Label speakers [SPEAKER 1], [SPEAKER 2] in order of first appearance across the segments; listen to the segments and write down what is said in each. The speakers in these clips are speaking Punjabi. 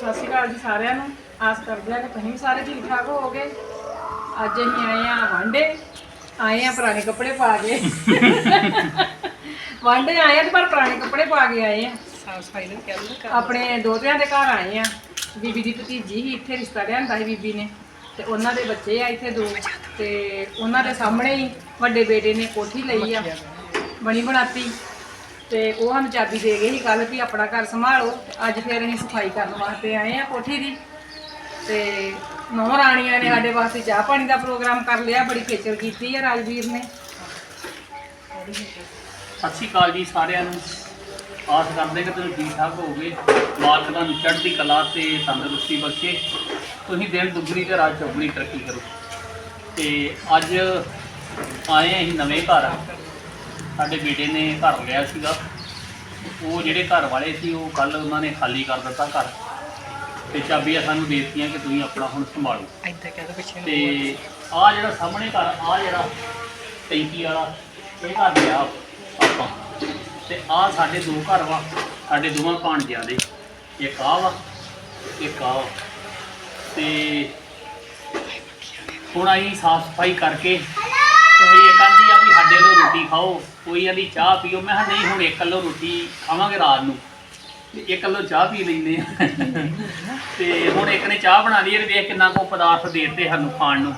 [SPEAKER 1] ਸਤਿ ਸ਼੍ਰੀ ਅਕਾਲ ਜੀ ਸਾਰਿਆਂ ਨੂੰ। ਆਸ ਕਰਦੇ ਹਾਂ ਕਿ ਤੁਸੀਂ ਵੀ ਸਾਰੇ ਠੀਕ ਠਾਕ ਹੋਵੋਗੇ। ਅੱਜ ਅਸੀਂ ਆਏ ਆ ਵਾਂਡੇ। ਆਏ ਆ ਪੁਰਾਣੇ ਕੱਪੜੇ ਪਾ ਕੇ। ਵਾਂਡੇ ਆਏ ਆ ਤੇ ਪਰ ਪੁਰਾਣੇ ਕੱਪੜੇ ਪਾ ਕੇ ਆਏ ਆ
[SPEAKER 2] ਸਾਫ਼ ਸਫ਼ਾਈ ਨੂੰ ਕਹਿੰਦੇ
[SPEAKER 1] ਆਪਣੇ ਦੋਤਿਆਂ ਦੇ ਘਰ ਆਏ ਆ ਬੀਬੀ ਦੀ ਭਤੀਜੀ ਹੀ ਇੱਥੇ ਰਿਸ਼ਤਾ ਲਿਆਂਦਾ ਸੀ ਬੀਬੀ ਨੇ। ਤੇ ਉਹਨਾਂ ਦੇ ਬੱਚੇ ਆ ਇੱਥੇ ਦੋ। ਤੇ ਉਹਨਾਂ ਦੇ ਸਾਹਮਣੇ ਹੀ ਵੱਡੇ ਬੇਟੇ ਨੇ ਕੋਠੀ ਲਈ ਆ। ਬਣੀ ਬਣਾਤੀ। ਤੇ ਉਹ ਸਾਨੂੰ ਚਾਬੀ ਦੇ ਗਏ ਸੀ ਕੱਲ ਵੀ ਆਪਣਾ ਘਰ ਸੰਭਾਲੋ। ਅੱਜ ਫਿਰ ਅਸੀਂ ਸਫ਼ਾਈ ਕਰਨ ਵਾਸਤੇ ਆਏ ਆ ਕੋਠੀ ਦੀ। ਤੇ ਨੌ ਰਾਣੀਆਂ ਨੇ ਸਾਡੇ ਵਾਸਤੇ ਚਾਹ ਪਾਣੀ ਦਾ ਪ੍ਰੋਗਰਾਮ ਕਰ ਲਿਆ, ਬੜੀ ਖੇਚਲ ਕੀਤੀ ਆ ਰਾਜਵੀਰ ਨੇ।
[SPEAKER 3] ਸਤਿ ਸ਼੍ਰੀ ਅਕਾਲ ਜੀ ਸਾਰਿਆਂ ਨੂੰ। ਆਸ ਕਰਦੇ ਕਿ ਤੁਸੀਂ ਠੀਕ ਠਾਕ ਹੋਵੋਗੇ। ਮਾਲਕ ਤੁਹਾਨੂੰ ਚੜ੍ਹਦੀ ਕਲਾ ਤੇ ਤੰਦਰੁਸਤੀ ਬਖਸ਼ੇ। ਤੁਸੀਂ ਦਿਨ ਦੁੱਗਣੀ ਤੇ ਰਾਤ ਚੌਗਣੀ ਤਰੱਕੀ ਕਰੋ। ਤੇ ਅੱਜ ਆਏ ਅਸੀਂ ਨਵੇਂ ਘਰ। ਸਾਡੇ ਬੇਟੇ ਨੇ ਘਰ ਲਿਆ ਸੀਗਾ। ਉਹ ਜਿਹੜੇ ਘਰ ਵਾਲੇ ਸੀ ਉਹ ਕੱਲ ਉਹਨਾਂ ਨੇ ਖਾਲੀ ਕਰ ਦਿੱਤਾ ਘਰ। ਤੇ ਚਾਬੀਆਂ ਸਾਨੂੰ ਦੇ ਦਿੱਤੀਆਂ ਕਿ ਤੁਸੀਂ ਆਪਣਾ ਹੁਣ ਸੰਭਾਲੋ।
[SPEAKER 2] ਐਦਾਂ ਕਹਿੰਦੇ ਪਿੱਛੇ
[SPEAKER 3] ਤੇ ਆ ਜਿਹੜਾ ਸਾਹਮਣੇ ਘਰ ਆ ਜਿਹੜਾ ਟੈਂਕੀ ਵਾਲਾ ਇਹ ਘਰ ਲਿਆ ਆਪਾਂ। ਤੇ ਆ ਸਾਡੇ ਦੋ ਘਰ ਵਾ ਸਾਡੇ ਦੋਵਾਂ ਭਾਣਜਿਆਂ ਦੇ। ਇੱਕ ਆ ਵਾ ਇੱਕ ਆ ਵਾ। ਤੇ ਹੁਣ ਅਸੀਂ ਸਾਫ਼ ਸਫ਼ਾਈ ਕਰਕੇ ਆਂਦੀ ਲੋ ਰੋਟੀ ਖਾਓ, ਕੋਈ ਆਂਦੀ ਚਾਹ ਪੀਓ। ਮੈਂ ਕਿਹਾ, ਨਹੀਂ, ਹੁਣ ਇੱਕ ਕਿਲੋ ਰੋਟੀ ਖਾਵਾਂਗੇ ਰਾਤ ਨੂੰ। ਤੇ ਇੱਕ ਕਿਲੋ ਚਾਹ ਪੀ ਲੈਂਦੇ ਆ। ਤੇ ਹੁਣ ਇੱਕ ਨੇ ਚਾਹ ਬਣਾ ਲਈ, ਇਹ ਵੇਖ ਕਿੰਨਾ ਕੋ ਪਦਾਰਥ ਦੇ ਦਿੱਤੇ ਸਾਨੂੰ ਖਾਣ ਨੂੰ।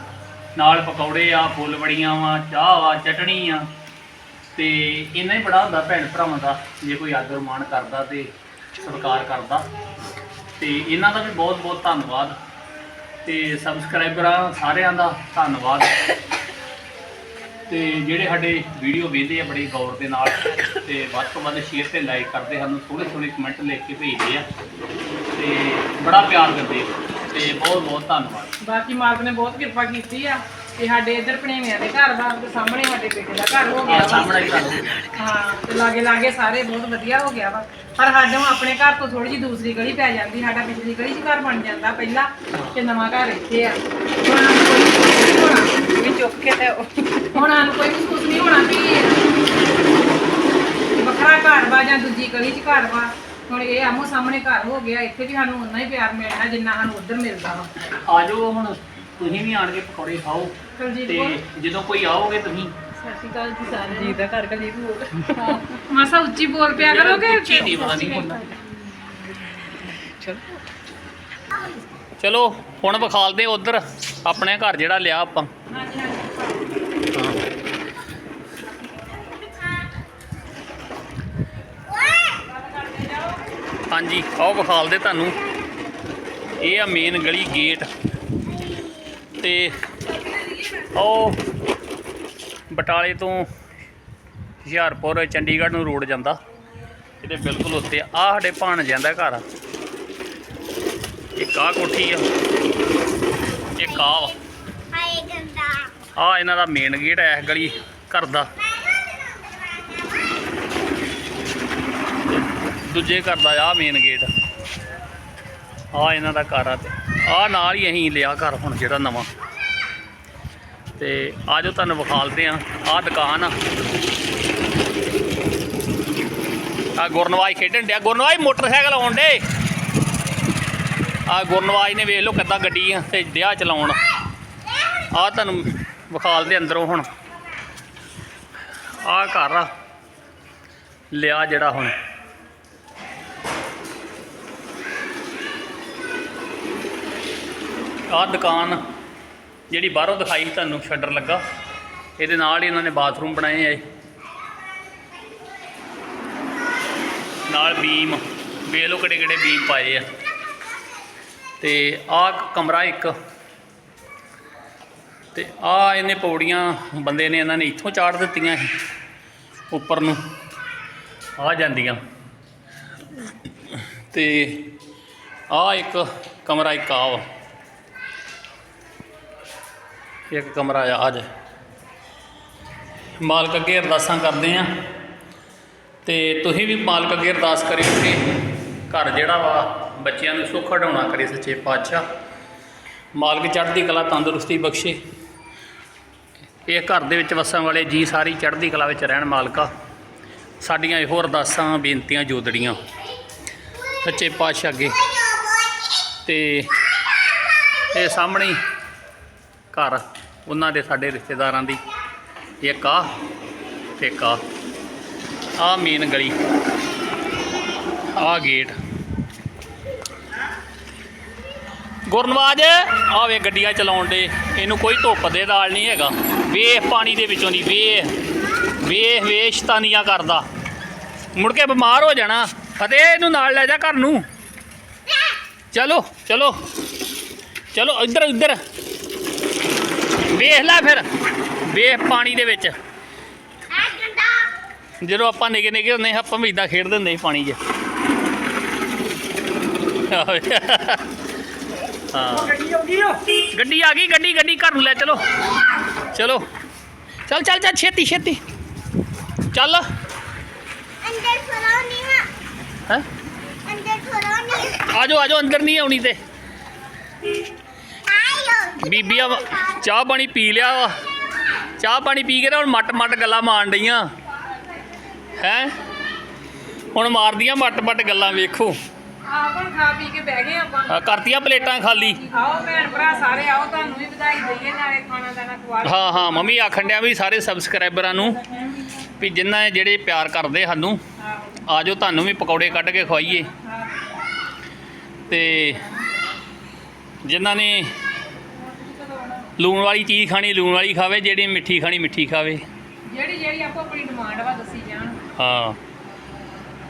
[SPEAKER 3] ਨਾਲ ਪਕੌੜੇ ਆ, ਫੁੱਲ ਬੜੀਆਂ ਵਾ, ਚਾਹ ਆ ਚਟਣੀ ਆ। ਤੇ ਇਹਨਾਂ ਹੀ ਬੜਾ ਹੁੰਦਾ ਭੈਣ ਭਰਾਵਾਂ ਦਾ, ਜੇ ਕੋਈ ਆਦਰ ਮਾਣ ਕਰਦਾ ਤੇ ਸਤਿਕਾਰ ਕਰਦਾ। ਤੇ ਇਹਨਾਂ ਦਾ ਵੀ ਬਹੁਤ ਬਹੁਤ ਧੰਨਵਾਦ। ਤੇ ਸਬਸਕ੍ਰਾਈਬਰਾਂ ਸਾਰਿਆਂ ਦਾ ਧੰਨਵਾਦ। ਤੇ ਜਿਹੜੇ ਸਾਡੇ ਵੀਡੀਓ ਵੇਖਦੇ ਆ ਬੜੀ ਗੌਰ ਦੇ ਨਾਲ ਤੇ ਵੱਧ ਤੋਂ ਵੱਧ ਸ਼ੇਅਰ ਤੇ ਲਾਈਕ ਕਰਦੇ ਸਾਨੂੰ ਥੋੜੇ ਥੋੜੇ ਕਮੈਂਟ ਲਿਖ ਕੇ ਭੇਜਦੇ ਆ। ਤੇ ਬੜਾ ਪਿਆਰ ਕਰਦੇ ਤੇ ਬਹੁਤ ਬਹੁਤ ਧੰਨਵਾਦ।
[SPEAKER 1] ਬਾਕੀ ਮਾਲਕ ਨੇ ਬਹੁਤ ਕਿਰਪਾ ਕੀਤੀ ਆ ਤੇ ਸਾਡੇ ਇੱਧਰ ਭਣੇਵਿਆਂ ਦੇ ਘਰ ਵਾ ਤੇ ਸਾਹਮਣੇ ਸਾਡੇ ਬੇਟੇ ਦਾ ਘਰ ਹੋ ਗਿਆ ਵਾ।
[SPEAKER 3] ਸਾਹਮਣੇ ਹੀ ਘਰ
[SPEAKER 1] ਹਾਂ ਤੇ ਲਾਗੇ ਲਾਗੇ ਸਾਰੇ ਬਹੁਤ ਵਧੀਆ ਹੋ ਗਿਆ ਵਾ। ਪਰ ਸਾਡੇ ਨੂੰ ਆਪਣੇ ਘਰ ਤੋਂ ਥੋੜੀ ਜਿਹੀ ਦੂਸਰੀ ਗਲੀ ਪੈ ਜਾਂਦੀ ਸਾਡਾ ਪਿਛਲੀ ਗਲੀ 'ਚ ਘਰ ਬਣ ਜਾਂਦਾ ਪਹਿਲਾਂ ਤੇ ਨਵਾਂ ਘਰ ਇੱਥੇ ਆ। ਹੁਣ
[SPEAKER 2] ਚੁੱਕ ਕੇ ਤੇ ਉਹ-
[SPEAKER 1] ਹੁਣ ਸਾਨੂੰ ਕੋਈ ਮਹਿਸੂਸ ਨਹੀਂ ਹੋਣਾ ਵੀ ਵੱਖਰਾ ਘਰ ਵਾ ਜਾਂ ਦੂਜੀ ਗਲੀ 'ਚ ਘਰ ਵਾ। ਹੁਣ ਇਹ ਆਮੋ ਸਾਹਮਣੇ ਘਰ ਹੋ ਗਿਆ ਇੱਥੇ ਵੀ ਸਾਨੂੰ ਉਨਾ ਹੀ ਪਿਆਰ ਮਿਲਣਾ ਜਿੰਨਾ ਸਾਨੂੰ ਉੱਧਰ ਮਿਲਦਾ ਵਾ।
[SPEAKER 3] ਆਜੋ ਹੁਣ ਤੁਸੀਂ ਵੀ ਆਣ ਕੇ ਪਕੌੜੇ ਖਾਓ।
[SPEAKER 1] ਕੁਲਜੀਤ
[SPEAKER 3] ਤੇ
[SPEAKER 1] ਕੋਲ
[SPEAKER 3] ਜਦੋਂ ਕੋਈ ਆਓਗੇ ਤੁਸੀਂ।
[SPEAKER 1] ਸਤਿ ਸ਼੍ਰੀ ਅਕਾਲ ਜੀ ਸਾਰਿਆਂ
[SPEAKER 2] ਜੀ ਦਾ ਘਰ ਕਲੀ ਨੂੰ।
[SPEAKER 1] ਮਾਸਾ ਉੱਚੀ ਬੋਲ ਪਿਆ ਕਰੋਗੇ?
[SPEAKER 3] ਉੱਚੀ ਨਹੀਂ ਪਤਾ ਨਹੀਂ ਹੁੰਦਾ
[SPEAKER 2] ਚਲ।
[SPEAKER 3] ਚਲੋ ਹੁਣ ਵਿਖਾਲਦੇ ਉਧਰ ਆਪਣੇ ਘਰ ਜਿਹੜਾ ਲਿਆ ਆਪਾਂ।
[SPEAKER 1] ਹਾਂਜੀ ਹਾਂਜੀ
[SPEAKER 3] ਹਾਂਜੀ ਆਓ ਵਿਖਾਲਦੇ ਤੁਹਾਨੂੰ। ਇਹ ਆ ਮੇਨ ਗਲੀ ਗੇਟ ਤੇ ਉਹ ਬਟਾਲੇ ਤੋਂ ਹੁਸ਼ਿਆਰਪੁਰ, ਚੰਡੀਗੜ੍ਹ ਨੂੰ ਰੋਡ ਜਾਂਦਾ। ਇਹਦੇ ਬਿਲਕੁਲ ਉੱਤੇ ਆ, ਆਹ ਸਾਡੇ ਭਾਣ ਜਾਂਦਾ ਘਰ ਇੱਕ ਆ ਕੋਠੀ ਆ, ਇੱਕ ਆ ਵਾ। ਆ ਇਹਨਾਂ ਦਾ ਮੇਨ ਗੇਟ ਹੈ ਇਸ ਗਲੀ, ਘਰ ਦਾ। ਦੂਜੇ ਘਰ ਦਾ ਆ ਮੇਨ ਗੇਟ ਆ ਇਹਨਾਂ ਦਾ ਘਰ ਆ ਤੇ। ਆ ਨਾਲ ਹੀ ਅਸੀਂ ਲਿਆ ਘਰ ਹੁਣ ਜਿਹੜਾ ਨਵਾਂ। ਤੇ ਆਜੋ ਤੁਹਾਨੂੰ ਵਿਖਾਲਦੇ ਆ ਆ ਦੁਕਾਨ ਆ। ਆ ਗੁਰਨਵਾਜ ਖੇਡਣ ਡਿਆ। ਗੁਰਨਵਾਜ ਮੋਟਰਸਾਈਕਲ ਆਉਣ ਡੇ ਆ ਗੁਰਨਵਾਜ ਨੇ ਵੇਖ ਲਓ ਕਿੱਦਾਂ ਗੱਡੀ ਆ ਤੇ ਡਿਆ ਚਲਾਉਣ। ਆ ਤੁਹਾਨੂੰ ਵਿਖਾਲਦੇ ਅੰਦਰੋਂ ਹੁਣ। ਆ ਘਰ ਆ। ਲਿਆ ਜਿਹੜਾ ਹੁਣ। ਆ ਦੁਕਾਨ ਜਿਹੜੀ ਬਾਹਰੋਂ ਦਿਖਾਈ ਤੁਹਾਨੂੰ, ਸ਼ਟਰ ਲੱਗਾ। ਇਹਦੇ ਨਾਲ ਹੀ ਇਹਨਾਂ ਨੇ ਬਾਥਰੂਮ ਬਣਾਏ ਆ ਨਾਲ ਬੀਮ। ਵੇਖ ਲਓ ਕਿਹੜੇ ਕਿਹੜੇ ਬੀਮ ਪਾਏ ਆ। ਤੇ ਆ ਕਮਰਾ ਇੱਕ ਤੇ ਆ ਇਹਨੇ ਪੌੜੀਆਂ, ਬੰਦੇ ਨੇ ਇਹਨਾਂ ਨੇ ਇੱਥੋਂ ਚਾੜ ਦਿੱਤੀਆਂ ਸੀ, ਉੱਪਰ ਨੂੰ। ਆ ਜਾਂਦੀਆਂ। ਤੇ ਆ ਇੱਕ ਕਮਰਾ, ਇੱਕ ਆ ਵਾ। ਇੱਕ ਕਮਰਾ ਆ ਅੱਜ। ਮਾਲਕ ਅੱਗੇ ਅਰਦਾਸਾਂ ਕਰਦੇ ਆ। ਤੇ ਤੁਸੀਂ ਵੀ ਮਾਲਕ ਅੱਗੇ ਅਰਦਾਸ ਕਰਿਓ ਕਿ ਘਰ ਜਿਹੜਾ ਵਾ, ਬੱਚਿਆਂ ਨੂੰ ਸੁੱਖ ਹਟਾਉਣਾ ਕਰੇ ਸੱਚੇ ਪਾਤਸ਼ਾਹ। ਮਾਲਕ ਚੜ੍ਹਦੀ ਕਲਾ ਤੰਦਰੁਸਤੀ ਬਖਸ਼ੇ। ਇਹ ਘਰ ਦੇ ਵਿੱਚ ਵਸਣ ਵਾਲੇ ਜੀ ਸਾਰੀ ਚੜ੍ਹਦੀ ਕਲਾ ਵਿੱਚ ਰਹਿਣ ਮਾਲਕਾ ਸਾਡੀਆਂ ਇਹੋ ਅਰਦਾਸਾਂ, ਬੇਨਤੀਆਂ, ਜੋਦੜੀਆਂ। ਸੱਚੇ ਪਾਤਸ਼ਾਹ ਅੱਗੇ। ਤੇ ਇਹ ਸਾਹਮਣੇ ਹੀ ਘਰ ਉਹਨਾਂ ਦੇ ਸਾਡੇ ਰਿਸ਼ਤੇਦਾਰਾਂ ਦੀ। ਇੱਕ ਆ ਤੇ ਇੱਕ ਆ। ਮੇਨ ਗਲੀ। ਆ ਗੇਟ ਗੁਰਨਵਾਜ ਆ ਵੇ ਗੱਡੀਆਂ ਚਲਾਉਣ ਦੇ। ਇਹਨੂੰ ਕੋਈ ਧੁੱਪ ਦੇ ਨਾਲ ਨਹੀਂ ਹੈਗਾ। ਵੇਖ ਪਾਣੀ ਦੇ ਵਿੱਚੋਂ ਦੀ ਵੇਖ ਵੇਖ ਵੇਖ ਸ਼ਤਾਨੀਆਂ ਕਰਦਾ। ਮੁੜ ਕੇ ਬਿਮਾਰ ਹੋ ਜਾਣਾ। ਫਤਿਹ ਇਹਨੂੰ ਨਾਲ ਲੈ ਜਾ ਘਰ ਨੂੰ। ਚਲੋ ਚਲੋ। ਚਲੋ ਇੱਧਰ ਇੱਧਰ। ਵੇਖ ਲੈ ਫਿਰ। ਵੇਖ ਪਾਣੀ ਦੇ ਵਿੱਚ। ਜਦੋਂ ਆਪਾਂ ਨਿੱਕੇ ਨਿੱਕੇ ਹੁੰਦੇ ਆਪਾਂ ਵੀ ਇਦਾਂ ਖੇਡਦੇ ਹੁੰਦੇ ਸੀ ਪਾਣੀ 'ਚ। ਹਾਂ।
[SPEAKER 2] ਗੱਡੀ
[SPEAKER 3] ਆ ਗਈ ਗੱਡੀ ਗੱਡੀ ਘਰ ਨੂੰ ਲੈ ਚਲੋ। ਚਲੋ। ਚੱਲ ਚੱਲ ਚੱਲ ਛੇਤੀ ਛੇਤੀ। ਚੱਲ।
[SPEAKER 4] ਅੰਦਰ ਥੋੜਾ ਨਹੀਂ। ਹੈ?
[SPEAKER 3] ਹੈ
[SPEAKER 4] ਅੰਦਰ ਥੋੜਾ ਨਹੀਂ।
[SPEAKER 3] ਆਜੋ ਆਜੋ ਅੰਦਰ ਨਹੀਂ ਆਉਣੀ ਤੇ।
[SPEAKER 4] ਆਇਓ।
[SPEAKER 3] ਬੀਬੀਆਂ ਚਾਹ ਪਾਣੀ ਪੀ ਲਿਆ ਵਾ। ਚਾਹ ਪਾਣੀ ਪੀ ਕੇ ਤਾਂ ਹੁਣ ਮੱਟ ਮੱਟ ਗੱਲਾਂ ਮਾਰਨ ਡਈਆਂ। ਹੈ? ਹੁਣ ਮਾਰਦੀਆਂ ਮੱਟ ਮੱਟ ਗੱਲਾਂ ਵੇਖੋ।
[SPEAKER 1] ਆਪ ਹੁਣ ਖਾ ਪੀ ਕੇ ਬਹਿ ਗਏ ਆਪਾਂ।
[SPEAKER 3] ਆਹ ਕਰਤੀਆਂ ਪਲੇਟਾਂ ਖਾਲੀ।
[SPEAKER 1] ਆਓ ਭੈਣ ਭਰਾ ਸਾਰੇ ਆਓ ਤੁਹਾਨੂੰ ਵੀ ਵਧਾਈ ਦਈਏ ਨਾਲੇ ਖਾਣਾ ਦਾਣਾ ਖਵਾ
[SPEAKER 3] ਹਾਂ ਹਾਂ ਮੰਮੀ ਆਖਣ ਡਿਆ ਵੀ ਸਾਰੇ ਸਬਸਕ੍ਰਾਈਬਰਾਂ ਨੂੰ ਵੀ ਜਿੰਨਾ ਜਿਹੜੇ ਪਿਆਰ ਕਰਦੇ ਸਾਨੂੰ
[SPEAKER 1] ਆਹੋ
[SPEAKER 3] ਆਜੋ ਤੁਹਾਨੂੰ ਵੀ ਪਕੌੜੇ ਕੱਢ ਕੇ ਖਵਾਈਏ।
[SPEAKER 1] ਹਾਂ।
[SPEAKER 3] ਤੇ ਜਿਨ੍ਹਾਂ ਨੇ ਲੂਣ ਵਾਲੀ ਚੀਜ਼ ਖਾਣੀ ਲੂਣ ਵਾਲੀ ਖਾਵੇ ਜਿਹੜੀ ਮਿੱਠੀ ਖਾਣੀ ਮਿੱਠੀ ਖਾਵੇ।
[SPEAKER 1] ਜਿਹੜੀ ਜਿਹੜੀ ਆਪੋ ਆਪਣੀ ਡਿਮਾਂਡ ਵਾ ਦੱਸੀ ਜਾਣ।
[SPEAKER 3] ਹਾਂ।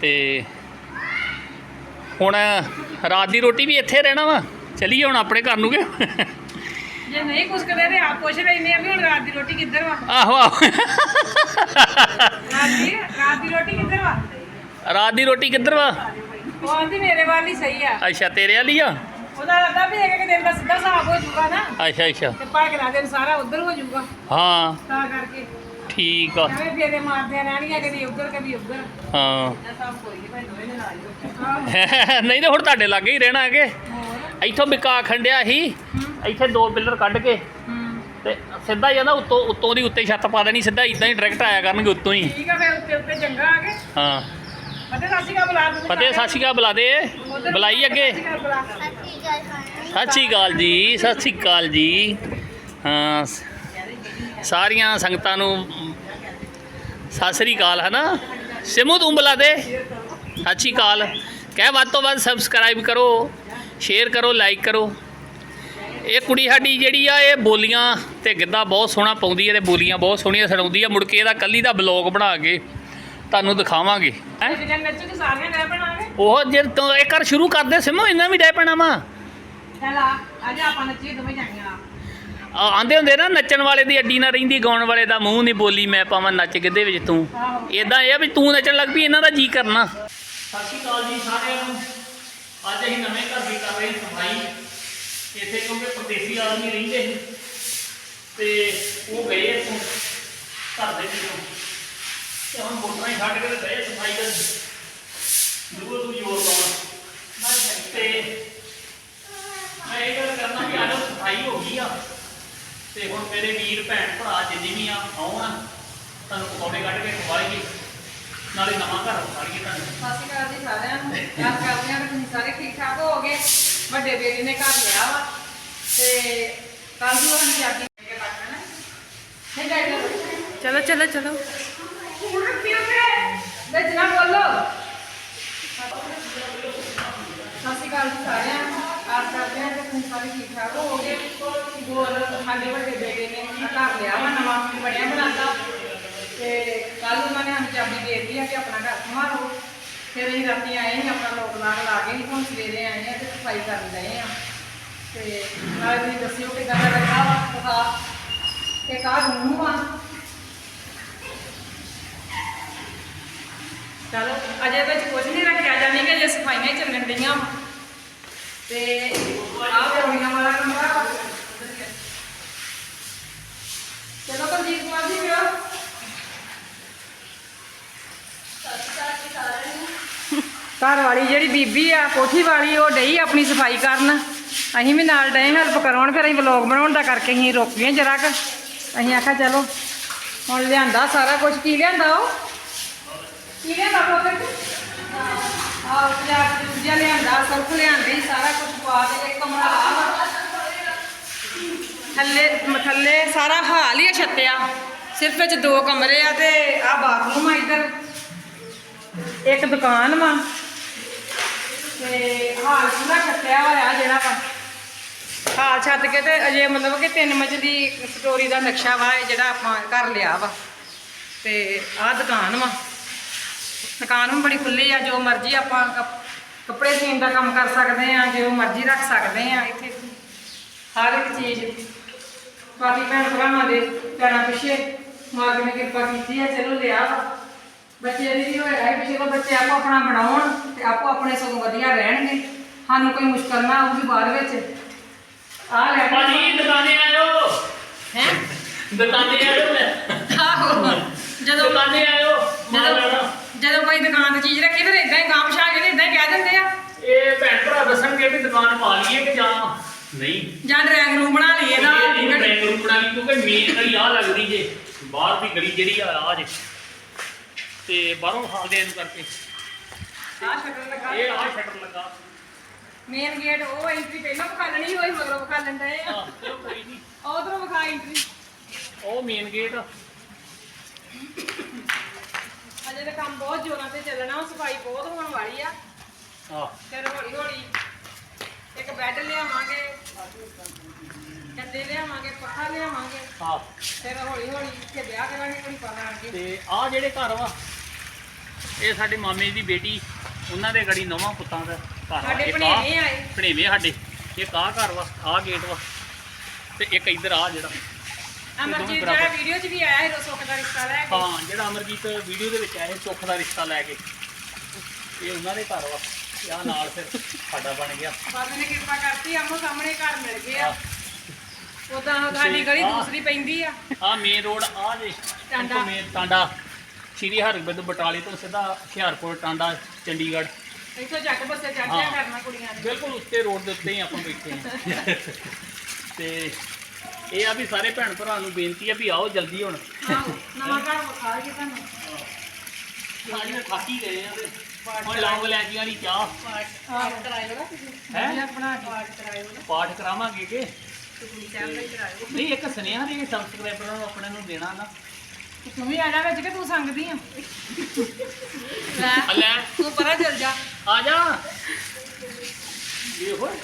[SPEAKER 3] ਤੇ ਹੁਣ ਰਾਤ ਦੀ ਰੋਟੀ ਵੀ ਇੱਥੇ ਰਹਿਣਾ ਵਾ। ਚਲੀਏ ਹੁਣ ਆਪਣੇ ਘਰ ਨੂੰ ਕਿ?
[SPEAKER 1] ਜੇ ਨਹੀਂ ਕੁਛ ਕਦੇ ਤੇ ਆਪ ਪੁੱਛ ਲੈਨੇ ਆ ਵੀ ਹੁਣ ਰਾਤ ਦੀ ਰੋਟੀ ਕਿੱਧਰ ਵਾ?
[SPEAKER 3] ਆਹੋ ਆਹੋ।
[SPEAKER 1] ਰਾਤ ਦੀ ਰਾਤ ਦੀ ਰੋਟੀ ਕਿੱਧਰ ਵਾ?
[SPEAKER 3] ਰਾਤ ਦੀ ਰੋਟੀ ਕਿੱਧਰ ਵਾ?
[SPEAKER 1] ਉਹ ਆਂਦੀ ਮੇਰੇ ਵੱਲ ਹੀ ਸਹੀ ਆ।
[SPEAKER 3] ਅੱਛਾ ਤੇਰੇ ਵਾਲੀ ਆ?
[SPEAKER 1] ਉਹਦਾ ਲੱਗਦਾ ਵੀ ਇੱਕ ਇੱਕ ਦਿਨ ਦਾ ਸਿੱਧਾ ਹਿਸਾਬ ਹੋ ਜਾਊਗਾ ਨਾ।
[SPEAKER 3] ਅੱਛਾ ਅੱਛਾ।
[SPEAKER 1] ਤੇ ਭਾਗਣਾ ਦਿਨ ਸਾਰਾ ਉਧਰ ਹੋ ਜਾਊਗਾ।
[SPEAKER 3] ਹਾਂ।
[SPEAKER 1] ਤਾਂ ਕਰਕੇ।
[SPEAKER 3] ਠੀਕ ਆ।
[SPEAKER 1] ਐਵੇਂ ਫੇਰੇ ਮਾਰਦੇ ਰਹਿਣੀਆਂ ਕਦੀ ਉੱਧਰ ਕਦੀ ਉੱਧਰ
[SPEAKER 3] ਹਾਂ।
[SPEAKER 1] ਇਹ ਸਭ ਕੋਈ ਨਹੀਂ ਭਾਈ ਦੋਵੇਂ ਨਾਲ ਹੀ
[SPEAKER 3] ਨਹੀਂ ਤਾਂ ਹੁਣ ਤੁਹਾਡੇ ਲਾਗੇ ਹੀ ਰਹਿਣਾ ਹੈਗੇ। ਇੱਥੋਂ ਬਿਕਾ ਖੰਡਿਆ ਸੀ ਇੱਥੇ ਦੋ ਪਿੱਲਰ ਕੱਢ ਕੇ ਤੇ ਸਿੱਧਾ ਹੀ ਆ ਨਾ ਉੱਤੋਂ ਉੱਤੋਂ ਦੀ ਉੱਤੇ ਛੱਤ ਪਾ ਦੇਣੀ ਸਿੱਧਾ ਇਦਾਂ ਹੀ ਡਾਇਰੈਕਟ ਆਇਆ ਕਰਨਗੇ ਉੱਤੋਂ ਹੀ।
[SPEAKER 1] ਠੀਕ ਆ ਫਿਰ ਉੱਤੇ ਉੱਤੇ ਚੰਗਾ ਆ ਕੇ।
[SPEAKER 3] ਹਾਂ।
[SPEAKER 1] ਫਤਿਹ ਸਾਸੀ ਕਾ ਬੁਲਾ ਦਿੰਦੇ
[SPEAKER 3] ਫਤਿਹ ਅਕਾਲ ਬੁਲਾ ਦੇ। ਬੁਲਾਈ ਅੱਗੇ। ਸਤਿ ਸ਼੍ਰੀ ਅਕਾਲ ਜੀ ਸਤਿ ਸ਼੍ਰੀ ਅਕਾਲ ਜੀ। ਹਾਂ ਸਾਰੀਆਂ ਸੰਗਤਾਂ ਨੂੰ ਸਤਿ ਸ਼੍ਰੀ ਅਕਾਲ ਹਨਾ? ਸਿਮੂ ਤੂੰ ਬੁਲਾ ਦੇ। ਸਤਿ ਸ਼੍ਰੀ ਅਕਾਲ। ਕਹਿ ਵੱਧ ਤੋਂ ਵੱਧ ਸਬਸਕ੍ਰਾਈਬ ਕਰੋ ਸ਼ੇਅਰ ਕਰੋ ਲਾਈਕ ਕਰੋ। ਇਹ ਕੁੜੀ ਸਾਡੀ ਜਿਹੜੀ ਆ ਇਹ ਬੋਲੀਆਂ ਤੇ ਗਿੱਧਾ ਬਹੁਤ ਸੋਹਣਾ ਪਾਉਂਦੀ ਹੈ ਤੇ ਬੋਲੀਆਂ ਬਹੁਤ ਸੋਹਣੀਆਂ ਸੁਣਾਉਂਦੀ ਆ। ਮੁੜ ਕੇ ਇਹਦਾ ਕੱਲੀ ਦਾ ਬਲੌਗ ਬਣਾ ਕੇ ਤੁਹਾਨੂੰ ਦਿਖਾਵਾਂਗੇ ਹੈਂ? ਉਹ ਜੇ ਤੂੰ ਇਹ ਕਰ ਸ਼ੁਰੂ ਕਰਦੇ ਸਿਮੂ ਇਹਨਾਂ ਵੀ ਡੈ ਪੈਣਾ ਵਾ।
[SPEAKER 1] ਚੱਲ ਆ ਅੱਜ ਆਪਾਂ ਨੱਚੀਏ ਦੋਵੇਂ ਜਾਣੀਆਂ।
[SPEAKER 3] ਆਂਦੇ ਹੁੰਦੇ ਨਾ, ਨੱਚਣ ਵਾਲੇ ਦੀ ਅੱਡੀ ਨਾ ਰਹਿੰਦੀ, ਗਾਉਣ ਵਾਲੇ ਦਾ ਮੂੰਹ ਨਹੀਂ ਬੋਲੀ, ਮੈਂ ਪਾਵਾਂ ਨੱਚ ਗਿੱਧੇ ਵਿੱਚ ਤੂੰ।
[SPEAKER 1] ਆਹੋ
[SPEAKER 3] ਇਦਾਂ ਇਹ ਆ ਵੀ ਤੂੰ ਨੱਚਣ ਲੱਗ ਪਈ, ਇਹਨਾਂ ਦਾ ਜੀ ਕਰਨਾ। ਸਤਿ ਸ਼੍ਰੀ ਅਕਾਲ ਜੀ ਸਾਰਿਆਂ ਨੂੰ। ਅੱਜ ਅਸੀਂ ਨਵੇਂ ਘਰ ਦੀ ਕਰ ਰਹੇ ਹਾਂ ਸਫ਼ਾਈ। ਇੱਥੇ ਕਿਉਂਕਿ ਪਰਦੇਸੀ ਆਦਮੀ ਰਹਿੰਦੇ ਸੀ। ਤੇ ਉਹ ਗਏ ਇੱਥੋਂ ਘਰ ਦੇ ਵਿੱਚੋਂ। ਤੇ ਹੁਣ ਮੋਟਰਾਂ ਹੀ ਛੱਡ ਕੇ ਤੇ ਗਏ ਸਫ਼ਾਈ ਕਰਨ। ਦੂਰ ਦੂਰ ਜ਼ੋਰ ਪਾਉਣਾ ਤੇ ਮੈਂ ਇਹ ਗੱਲ ਕਰਨਾ ਕਿ ਆਲੋ ਸਫ਼ਾਈ ਹੋ ਗਈ ਆ ਤੇ ਹੁਣ ਮੇਰੇ ਵੀਰ ਭੈਣ ਭਰਾ ਜਿੰਨੇ ਵੀ ਆ ਆਉਣ ਤੁਹਾਨੂੰ ਪਕੌੜੇ ਕੱਢ ਕੇ ਖਵਾਈਏ। ਨਾਲੇ ਨਵਾਂ ਘਰ ਵਸਾਈਏ ਤੁਹਾਨੂੰ।
[SPEAKER 1] ਸਤਿ ਸ਼੍ਰੀ ਅਕਾਲ ਜੀ ਸਾਰਿਆਂ ਨੂੰ। ਯਾਦ ਕਰਦੇ ਹਾਂ ਕਿ ਤੁਸੀਂ ਸਾਰੇ ਠੀਕ ਠਾਕ ਹੋਗੇ ਵੱਡੇ ਬੇਟੇ ਨੇ ਘਰ ਲਿਆ ਵਾ। ਤੇ ਕੱਲ ਨੂੰ ਅਸੀਂ ਜਾ ਕੇ ਲੈ ਕੇ ਕੱਟਣਾ ਨਹੀਂ ਡੈਡੀ
[SPEAKER 2] ਚਲੋ ਚਲੋ ਚਲੋ।
[SPEAKER 1] ਵਿੱਚ ਨਾ ਬੋਲੋ। ਸਤਿ ਸ਼੍ਰੀ ਅਕਾਲ ਜੀ ਸਾਰਿਆਂ ਨੂੰ। ਆਸ ਕਰਦੇ ਹਾਂ ਕਿ ਤੁਸੀਂ ਸਾਰੇ ਠੀਕ ਠਾਕ ਹੋਗੇ ਹੋਰ ਸਾਡੇ ਵੱਡੇ ਬੇਟੇ ਨੇ ਘਰ ਲਿਆ ਵਾ ਨਵਾਂ, ਬਣਿਆ ਬਣਾਤਾ। ਤੇ ਕੱਲ ਉਹਨਾਂ ਨੇ ਸਾਨੂੰ ਚਾਬੀ ਦੇ ਦਿੱਤੀ ਆ ਕਿ ਆਪਣਾ ਘਰ ਸੰਭਾਲੋ। ਫਿਰ ਅਸੀਂ ਰਾਤੀ ਆਏ ਸੀ, ਆਪਣਾ ਲੋਕ ਲਾਗ ਲਾ ਕੇ ਹੁਣ ਸਵੇਰੇ ਆਏ ਆ ਤੇ ਸਫ਼ਾਈ ਕਰਨ ਗਏ ਆ। ਤੇ ਨਾਲ ਤੁਸੀਂ ਦੱਸਿਓ ਕਿੱਦਾਂ ਦਾ ਲੱਗਾ ਵਾ ਪਤਾ ਤੇ ਕਾਹ ਨੂੰ ਆ। ਚਲੋ, ਅਜੇ ਵਿੱਚ ਕੁਝ ਨਹੀਂ ਰੱਖਿਆ, ਜਾਣੀ ਕਿ ਜੇ ਸਫਾਈਆਂ ਹੀ ਚੱਲਣ ਡੀਆਂ ਤੇ ਆਹ ਪੌੜੀਆਂ ਵਾਲਾ ਕਮਰਾ ਵਾ। ਚਲੋ ਕੁਲਜੀਤ ਕੁਮਾਰ ਜੀ ਮਿਲੋ ਘਰ ਵਾਲੀ ਜਿਹੜੀ ਬੀਬੀ ਆ, ਕੋਠੀ ਵਾਲੀ, ਉਹ ਡਈ ਆਪਣੀ ਸਫ਼ਾਈ ਕਰਨ। ਅਸੀਂ ਵੀ ਨਾਲ ਡਏ ਹੈਲਪ ਕਰਾਉਣ, ਫਿਰ ਅਸੀਂ ਵਲੌਗ ਬਣਾਉਣ ਦਾ ਕਰਕੇ ਅਸੀਂ ਰੁਕ ਗਏ ਜਰਾ ਕੁ। ਅਸੀਂ ਆਖਿਆ ਚਲੋ, ਹੁਣ ਲਿਆਂਦਾ ਸਾਰਾ ਕੁਝ ਕੀ ਲਿਆਂਦਾ ਉਹ? ਕੀ ਲਿਆਂਦਾ ਪੁੱਤ? ਲਿਆਂਦਾ ਸਾਰਾ ਕੁਝ ਪਾ ਥੱਲੇ ਥੱਲੇ ਸਾਰਾ ਹਾਲ ਹੀ ਛੱਤਿਆ। ਸਿਰਫ ਵਿੱਚ ਦੋ ਕਮਰੇ ਆ ਤੇ ਆ ਬਾਥਰੂਮ ਆ ਇੱਧਰ। ਇੱਕ ਦੁਕਾਨ ਵਾ। ਤੇ ਹਾਲ ਪੂਰਾ ਛੱਤਿਆ ਹੋਇਆ ਜਿਹੜਾ ਵਾ। ਹਾਲ ਛੱਤ ਕੇ ਤੇ ਅਜੇ ਮਤਲਬ ਕਿ ਤਿੰਨ ਮਜ਼ਦੀ ਸਟੋਰੀ ਦਾ ਨਕਸ਼ਾ ਵਾ, ਇਹ ਜਿਹੜਾ ਆਪਾਂ ਕਰ ਲਿਆ ਵਾ। ਤੇ ਆ ਦੁਕਾਨ ਵਾ। ਦੁਕਾਨ ਵੀ ਬੜੀ ਖੁੱਲੀ ਆ ਜੋ ਮਰਜ਼ੀ ਆਪਾਂ ਕੱਪ- ਕੱਪੜੇ ਸੀਨ ਦਾ ਕੰਮ ਕਰ ਸਕਦੇ ਆ ਜੋ ਮਰਜ਼ੀ ਰੱਖ ਸਕਦੇ ਆ ਇੱਥੇ ਹਰ ਇੱਕ ਚੀਜ਼। ਬਾਕੀ ਭੈਣ ਭਰਾਵਾਂ ਦੇ ਪੈਰਾਂ ਪਿੱਛੇ ਮਾਲਕ ਨੇ ਕਿਰਪਾ ਕੀਤੀ ਹੈ ਚਲੋ ਲਿਆ ਵਾ। ਬੱਚੇ ਦੀ ਵੀ ਹੋਏਗਾ ਵੀ ਚਲੋ ਬੱਚੇ ਆਪੋ ਆਪਣਾ ਬਣਾਉਣ ਤੇ ਆਪੋ ਆਪਣੇ ਸਗੋਂ ਵਧੀਆ ਰਹਿਣਗੇ। ਸਾਨੂੰ ਕੋਈ ਮੁਸ਼ਕਲ ਨਾ ਆਊਗੀ ਬਾਅਦ ਵਿੱਚ। ਆ ਲੈ
[SPEAKER 3] ਭਾਜੀ ਦੁਕਾਨੇ ਆਇਓ
[SPEAKER 1] ਹੈ?
[SPEAKER 3] ਦੁਕਾਨੇ ਆਇਓ ਮੈਂ।
[SPEAKER 1] ਆਹੋ। ਜਦੋਂ
[SPEAKER 3] ਦੁਕਾਨੇ ਆਇਓ ਮਾਲ
[SPEAKER 1] ਜਦੋਂ
[SPEAKER 3] ਲੈਣਾ
[SPEAKER 1] ਜਦੋਂ ਕੋਈ ਦੁਕਾਨ ਤੇ ਚੀਜ਼ ਰੱਖੀ ਫਿਰ ਇਦਾਂ ਹੀ ਗਾਂਵ ਛਾ ਕੇ ਇਦਾਂ ਹੀ ਕਹਿ ਦਿੰਦੇ ਆ।
[SPEAKER 3] ਇਹ ਭੈਣ ਭਰਾ ਦੱਸਣਗੇ ਵੀ ਦੁਕਾਨ ਪਾ ਲਈਏ ਕਿ ਜਾਂ ਨਹੀਂ।
[SPEAKER 1] ਜਾਂ ਡਰੈਗ ਰੂਮ ਬਣਾ ਲਈਏ ਦਾ
[SPEAKER 3] ਇਹ ਬੈਂਕ ਰੂਮ ਬਣਾ ਲਈ ਕਿਉਂਕਿ ਮੇਨ ਗਲੀ ਆ ਲੱਗਦੀ ਜੇ ਬਾਹਰ ਦੀ ਗਲੀ ਜਿਹੜੀ ਆ ਆ ਜੇ। ਤੇ ਬਾਹਰੋਂ ਹਾਲਦੇ ਇਹਨੂੰ ਕਰਕੇ।
[SPEAKER 1] ਆ ਸ਼ਟਰ ਲਗਾ।
[SPEAKER 3] ਇਹ ਆ ਸ਼ਟਰ ਲੱਗਾ।
[SPEAKER 1] ਮੇਨ ਗੇਟ ਉਹ ਐਂਟਰੀ ਪਹਿਲਾਂ ਵਿਖਾਲਣੀ ਹੋਈ ਮਗਰੋਂ ਵਿਖਾਲਣ ਡਏ ਆ।
[SPEAKER 3] ਆ ਚਲੋ ਕੋਈ ਨਹੀਂ
[SPEAKER 1] ਉਧਰੋਂ ਵਿਖਾ ਐਂਟਰੀ
[SPEAKER 3] ਉਹ ਮੇਨ ਗੇਟ
[SPEAKER 1] ਅਜੇ ਤਾਂ ਕੰਮ ਬਹੁਤ ਜ਼ੋਰਾਂ ਤੇ ਚੱਲਣਾ ਸਫ਼ਾਈ ਬਹੁਤ ਹੋਣ ਵਾਲੀ ਆ।
[SPEAKER 3] ਆ
[SPEAKER 1] ਫਿਰ ਹੌਲੀ ਹੌਲੀ ਇੱਕ ਬੈੱਡ ਲਿਆਵਾਂਗੇ ਗੱਦੇ ਲਿਆਵਾਂਗੇ ਪੱਖਾ ਲਿਆਵਾਂਗੇ।
[SPEAKER 3] ਆ
[SPEAKER 1] ਫਿਰ ਹੌਲੀ ਹੌਲੀ ਇੱਥੇ ਵਿਆਹ ਕਰਾਂਗੇ ਕੋਈ
[SPEAKER 3] ਤੇ ਆ ਜਿਹੜੇ ਘਰ ਵਾ ਇਹ ਸਾਡੇ ਮਾਮੇ ਦੀ ਬੇਟੀ ਉਹਨਾਂ ਦੇ ਗੜੀ ਨਵਾਂ ਪੁੱਤਾਂ ਦਾ ਘਰ
[SPEAKER 1] ਸਾਡੇ
[SPEAKER 3] ਇੱਕ ਆਹ-
[SPEAKER 1] ਭਣੇਵੇਂ ਆਏ।
[SPEAKER 3] ਭਣੇਵੇਂ ਸਾਡੇ ਇੱਕ ਆ ਘਰ ਵਾ ਆ ਗੇਟ ਵਾ। ਤੇ ਇੱਕ ਇੱਧਰ ਆ ਜਿਹੜਾ
[SPEAKER 1] ਅਮਰਜੀਤ
[SPEAKER 3] ਬਰਾਬਰ।
[SPEAKER 1] ਜਿਹੜਾ ਵੀਡੀਓ 'ਚ ਵੀ ਆਇਆ ਹੀਰੋ ਸੁੱਖ ਦਾ ਰਿਸ਼ਤਾ ਲੈ ਕੇ।
[SPEAKER 3] ਹਾਂ ਜਿਹੜਾ ਅਮਰਜੀਤ ਵੀਡੀਓ ਦੇ ਵਿੱਚ ਆਇਆ ਚੁੱਖ ਦਾ ਰਿਸ਼ਤਾ ਲੈ ਕੇ। ਇਹ ਉਹਨਾਂ ਦੇ ਘਰ ਵਾ। ਆ ਨਾਲ ਫਿਰ ਸਾਡਾ ਬਣ ਗਿਆ।
[SPEAKER 1] ਬਾਬੇ ਨੇ ਕਿਰਪਾ ਕਰਤੀ ਆਮੋ ਸਾਹਮਣੇ ਘਰ ਮਿਲ ਗਏ ਆ।
[SPEAKER 3] ਆ
[SPEAKER 1] ਉਦਾਂ ਸਾਡੀ ਗਲੀ
[SPEAKER 3] ਹਾਂ।
[SPEAKER 1] ਦੂਸਰੀ ਪੈਂਦੀ ਆ।
[SPEAKER 3] ਆ ਮੇਨ ਰੋਡ ਆ ਜੇ
[SPEAKER 1] ਟਾਂਡਾ।
[SPEAKER 3] ਮੇਨ ਟਾਂਡਾ। ਸ਼੍ਰੀ ਹਰਿਗੋਬਿੰਦ ਬਟਾਲੇ ਤੋਂ ਸਿੱਧਾ ਹੁਸ਼ਿਆਰਪੁਰ ਟਾਂਡਾ ਚੰਡੀਗੜ੍ਹ।
[SPEAKER 1] ਇੱਥੋਂ ਜੱਟ ਬੱਸੇ ਚੜ੍ਹ
[SPEAKER 3] ਹਾਂ।
[SPEAKER 1] ਜਾ ਕਰਨਾ ਕੁੜੀਆਂ ਨੇ
[SPEAKER 3] ਬਿਲਕੁਲ ਉੱਤੇ ਰੋਡ ਦੇ ਉੱਤੇ ਹੀ ਆਪਾਂ ਬੈਠੇ ਤੇ ਇਹ ਆ ਵੀ ਸਾਰੇ ਭੈਣ ਭਰਾ ਨੂੰ ਬੇਨਤੀ ਆ ਵੀ ਆਓ ਜਲਦੀ ਹੁਣ।
[SPEAKER 1] ਆਹੋ, ਨਵਾਂ ਘਰ ਵਿਖਾ ਕੇ ਤੁਹਾਨੂੰ।
[SPEAKER 3] ਸਾਡੀ ਤਾਂ ਥੱਕ ਹੀ ਗਏ ਆ ਤੇ। ਹੁਣ ਲੌਂਗ ਲੈਚੀਆਂ ਵਾਲੀ ਚਾਹ।
[SPEAKER 1] ਆਹ ਕਰਾਇਓ ਨਾ ਤੁਸੀਂ।
[SPEAKER 3] ਹੈਂ?
[SPEAKER 1] ਵਧੀਆ ਬਣਾ ਕੇ। ਪਾਠ ਕਰਾਇਓ ਨਾ।
[SPEAKER 3] ਪਾਠ ਕਰਾਵਾਂਗੇ ਕਿ?
[SPEAKER 1] ਤੁਸੀਂ ਹੀ ਕਰਾਇਓ।
[SPEAKER 3] ਨਹੀਂ ਇੱਕ ਸੁਨੇਹਾ ਦੇ ਸਬਸਕ੍ਰਾਈਬਰਾਂ ਨੂੰ ਆਪਣੇ ਨੂੰ ਦੇਣਾ ਨਾ।
[SPEAKER 1] ਤੇ ਵੀ ਆ ਜਾ ਵਿੱਚ ਕਿ ਤੂੰ ਸੰਗਦੀ ਆ? ਲੈ।
[SPEAKER 3] ਆ ਲੈ
[SPEAKER 1] ਤੂੰ ਪਰਾਂ ਚੱਲ ਜਾ।
[SPEAKER 3] ਆ ਜਾ। ਦੇਖੋ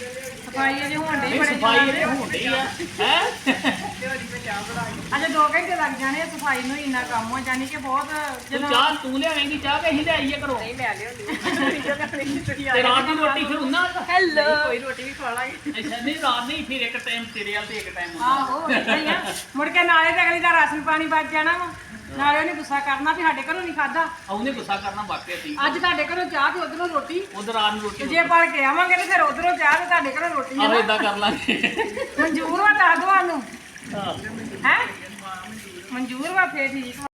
[SPEAKER 1] ਸਫ਼ਾਈ ਅਜੇ ਹੋਣ ਡਈ ਬੜੇ
[SPEAKER 3] ਸਫ਼ਾਈ। ਹੁੰਦੀ ਆ ਹੈ
[SPEAKER 1] ਅਜੇ 2 ਘੰਟੇ ਲੱਗ ਜਾਣੇ ਆ ਸਫ਼ਾਈ ਨੂੰ ਇੰਨਾ ਕੰਮ ਹੋ ਜਾਣੀ ਕਿ ਬਹੁਤ
[SPEAKER 3] ਤੂੰ
[SPEAKER 1] ਜਦੋਂ
[SPEAKER 3] ਚਾਹ ਤੂੰ ਲਿਆਵੇਂਗੀ ਚਾਹ ਕਿ ਅਸੀਂ ਲੈ ਆਈਏ ਘਰੋਂ?
[SPEAKER 1] ਨਹੀਂ ਲੈ ਲਿਓ
[SPEAKER 3] ਤੇ ਰਾਤ ਦੀ ਰੋਟੀ ਫਿਰ ਉਹਨਾਂ ਦਾ?
[SPEAKER 1] ਹੈਲੋ ਕੋਈ ਰੋਟੀ ਵੀ ਖਾ ਲਾਂਗੇ।
[SPEAKER 3] ਅੱਛਾ ਨਹੀਂ ਰਾਤ ਨਹੀਂ ਫਿਰ ਇੱਕ ਟਾਈਮ ਤੇਰੇ ਵਾਲ ਤੇ ਇੱਕ ਟਾਈਮ
[SPEAKER 1] ਆਹੋ ਏਦਾਂ ਹੀ ਆ। ਮੁੜ ਕੇ ਨਾਲੇ ਤੇ ਅਗਲੀ ਦਾ ਰਾਸ਼ਨ ਪਾਣੀ ਬਚ ਜਾਣਾ ਵਾ। ਨਾਲੇ ਉਹਨੇ ਗੁੱਸਾ ਕਰਨਾ ਵੀ ਸਾਡੇ ਘਰੋਂ ਨਹੀਂ ਖਾਦਾ
[SPEAKER 3] ਉਹਨੇ ਗੁੱਸਾ ਕਰਨਾ ਵਾਕਿਆ ਸੀ।
[SPEAKER 1] ਅੱਜ ਤੁਹਾਡੇ ਘਰੋਂ ਚਾਹ ਤੇ ਉਧਰੋਂ ਰੋਟੀ।
[SPEAKER 3] ਉਧਰ ਰਾਤ ਨੂੰ
[SPEAKER 1] ਤੇ
[SPEAKER 3] ਰੋਟੀ।
[SPEAKER 1] ਜੇ ਪੜ ਕੇ ਆਵਾਂਗੇ ਤੇ ਫਿਰ ਉਧਰੋਂ ਚਾਹ ਤੇ ਤੁਹਾਡੇ ਘਰੋਂ ਰੋਟੀ
[SPEAKER 3] ਆਹੋ
[SPEAKER 1] ਹੈ
[SPEAKER 3] ਇਦਾਂ ਕਰ ਲਾਂਗੇ।
[SPEAKER 1] ਮਨਜ਼ੂਰ ਵਾ ਦੱਸ ਦੋ ਸਾਨੂੰ।
[SPEAKER 3] ਹਾਂ
[SPEAKER 1] ਹੈ। ਮਨਜ਼ੂਰ ਵਾ ਫੇਰ ਠੀਕ ਵਾ